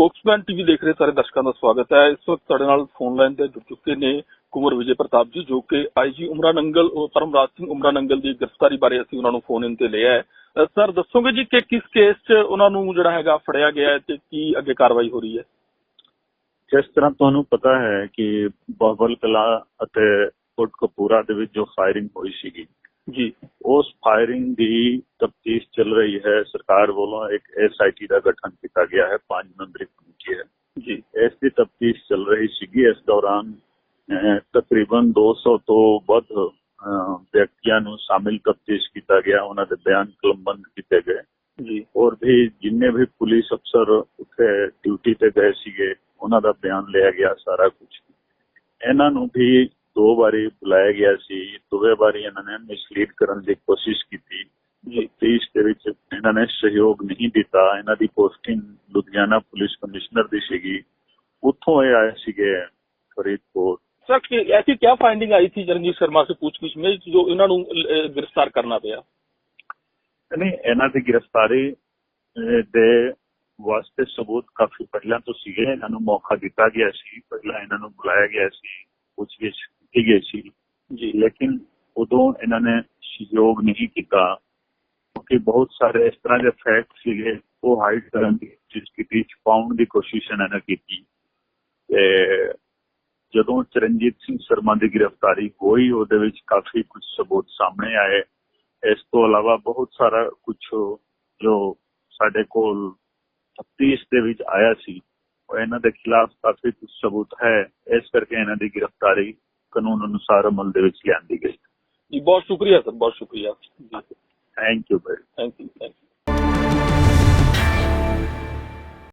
Spokesman TV ਦੇਖ ਰਹੇ ਸਾਰੇ ਦਰਸ਼ਕਾਂ ਦਾ ਸਵਾਗਤ ਹੈ। ਇਸ ਵਕਤ ਸਾਡੇ ਨਾਲ ਫੋਨ ਲਾਈਨ ਤੇ ਜੁੜ ਚੁੱਕੇ ਨੇ ਕੁਮਰ ਵਿਜੇ ਪ੍ਰਤਾਪ ਜੀ, ਜੋ ਕਿ ਆਈਜੀ ਉਮਰਾ ਨੰਗਲ ਪਰਮਰਾਜ ਸਿੰਘ ਉਮਰਾ ਨੰਗਲ ਦੀ ਗ੍ਰਿਫਤਾਰੀ ਬਾਰੇ ਅਸੀਂ ਉਹਨਾਂ ਨੂੰ ਫੋਨ ਇਨ ਤੇ ਲਿਆ ਹੈ। ਸਰ, ਦੱਸੋਗੇ ਜੀ ਕਿ ਕਿਸ ਕੇਸ 'ਚ ਉਹਨਾਂ ਨੂੰ ਜਿਹੜਾ ਹੈਗਾ ਫੜਿਆ ਗਿਆ ਹੈ ਤੇ ਕੀ ਅੱਗੇ ਕਾਰਵਾਈ ਹੋ ਰਹੀ ਹੈ? ਜਿਸ ਤਰ੍ਹਾਂ ਤੁਹਾਨੂੰ ਪਤਾ ਹੈ ਕਿ ਬਾਬਲ ਕਲਾ ਅਤੇ ਕੋਟਕਪੂਰਾ ਦੇ ਵਿੱਚ ਜੋ ਫਾਇਰਿੰਗ ਹੋਈ ਸੀਗੀ ਜੀ। ਉਸ ਫਾਇਰਿੰਗ ਦੀ ਤਫਤੀਸ਼ ਚੱਲ ਰਹੀ ਹੈ। ਸਰਕਾਰ ਵੱਲੋਂ ਇੱਕ ਐਸਆਈਟੀ ਦਾ ਗਠਨ ਕੀਤਾ ਗਿਆ ਹੈ। ਪੰਜ ਮੈਂਬਰੀ ਕਮੇਟੀ ਹੈ। ਜੀ ਇਸ ਦੀ ਤਫਤੀਸ਼ ਚੱਲ ਰਹੀ ਸੀਗੀ। ਇਸ ਦੌਰਾਨ ਤਕਰੀਬਨ 200 ਤੋਂ ਵੱਧ ਵਿਅਕਤੀਆਂ ਨੂੰ ਸ਼ਾਮਿਲ ਤਫਤੀਸ਼ ਕੀਤਾ ਗਿਆ। ਉਹਨਾਂ ਦੇ ਬਿਆਨ ਕਲਮਬੰਦ ਕੀਤੇ ਗਏ। ਜੀ। ਔਰ ਵੀ ਜਿੰਨੇ ਵੀ ਪੁਲਿਸ ਅਫਸਰ ਉੱਥੇ ਡਿਊਟੀ ਤੇ ਗਏ ਸੀਗੇ ਉਹਨਾਂ ਦਾ ਬਿਆਨ ਲਿਆ ਗਿਆ ਸਾਰਾ ਕੁਝ ਇਹਨਾਂ ਨੂੰ ਵੀ ਦੋ ਵਾਰੀ ਬੁਲਾਇਆ ਗਿਆ ਸੀ ਦੋਵੇਂ ਵਾਰੀ ਇਹਨਾਂ ਨੇ ਮਿਸਲੀਡ ਕਰਨ ਦੀ ਕੋਸ਼ਿਸ਼ ਕੀਤੀ। ਤੇ ਇਸ ਦੇ ਵਿੱਚ ਇਹਨਾਂ ਨੇ ਸਹਿਯੋਗ ਨਹੀਂ ਦਿੱਤਾ। ਇਹਨਾਂ ਦੀ ਪੋਸਟਿੰਗ ਲੁਧਿਆਣਾ ਪੁਲਿਸ ਕਮਿਸ਼ਨਰ ਦੀ ਸੀਗੀ। ਉੱਥੋਂ ਇਹ ਆਏ ਸੀਗੇ ਫਰੀਦਕੋਟ। ਸਰ ਐਸੀ ਕੀ ਫਾਈਂਡਿੰਗ ਆਈ ਸੀ ਜਰਨਜੀਤ ਸ਼ਰਮਾ ਸੇ ਪੁੱਛਗਿੱਛ ਮੇਂ ਜੋ ਇਹਨਾਂ ਨੂੰ ਗ੍ਰਿਫਤਾਰ ਕਰਨਾ ਪਿਆ? ਨਹੀਂ ਇਹਨਾਂ ਦੀ ਗ੍ਰਿਫਤਾਰੀ ਦੇ ਵਾਸਤੇ ਸਬੂਤ ਕਾਫੀ ਪਹਿਲਾਂ ਤੋਂ ਸੀਗੇ। ਇਹਨਾਂ ਨੂੰ ਮੌਕਾ ਦਿੱਤਾ ਗਿਆ ਸੀ। ਪਹਿਲਾਂ ਇਹਨਾਂ ਨੂੰ ਬੁਲਾਇਆ ਗਿਆ ਸੀ। ਪੁੱਛਗਿੱਛ ਕੀਤੀ ਗਈ ਸੀ। जी ਲੇਕਿਨ ਉਦੋਂ ਇਹਨਾਂ ਨੇ ਸਹਿਯੋਗ ਨਹੀਂ ਕੀਤਾ ਕਿਉਂਕਿ ਬਹੁਤ ਸਾਰੇ ਇਸ ਤਰ੍ਹਾਂ ਦੇ ਫੈਕਟ ਸੀਗੇ ਉਹ ਹਾਈਡ ਕਰਨ ਦੀ ਕੋਸ਼ਿਸ਼ ਕੀਤੀ ਛਪਾਉਣ ਦੀ ਕੋਸ਼ਿਸ਼ ਇਹਨਾਂ ਨੇ ਕੀਤੀ। ਤੇ ਜਦੋਂ ਚਰਨਜੀਤ ਸਿੰਘ ਸ਼ਰਮਾ ਦੀ ਗ੍ਰਿਫਤਾਰੀ ਹੋਈ ਉਹਦੇ ਵਿੱਚ ਕਾਫੀ ਕੁਝ ਸਬੂਤ ਸਾਹਮਣੇ ਆਏ। ਇਸ ਤੋਂ ਇਲਾਵਾ ਬਹੁਤ ਸਾਰਾ ਕੁਝ ਜੋ ਸਾਡੇ ਕੋਲ ਤਫਤੀਸ਼ ਦੇ ਵਿੱਚ ਆਇਆ ਸੀ ਉਹ ਇਹਨਾਂ ਦੇ ਖਿਲਾਫ ਕਾਫੀ ਕੁਝ ਸਬੂਤ ਹੈ। ਇਸ ਕਰਕੇ ਇਹਨਾਂ ਦੀ ਗ੍ਰਿਫਤਾਰੀ ਕਾਨੂੰਨ ਅਨੁਸਾਰ ਅਮਲ ਦੇ ਵਿੱਚ ਲਿਆਂਦੀ ਗਈ। ਜੀ ਬਹੁਤ ਸ਼ੁਕਰੀਆ ਸਰ ਬਹੁਤ ਸ਼ੁਕਰੀਆ। ਥੈਂਕ ਯੂ ਬਈ ਥੈਂਕ ਯੂ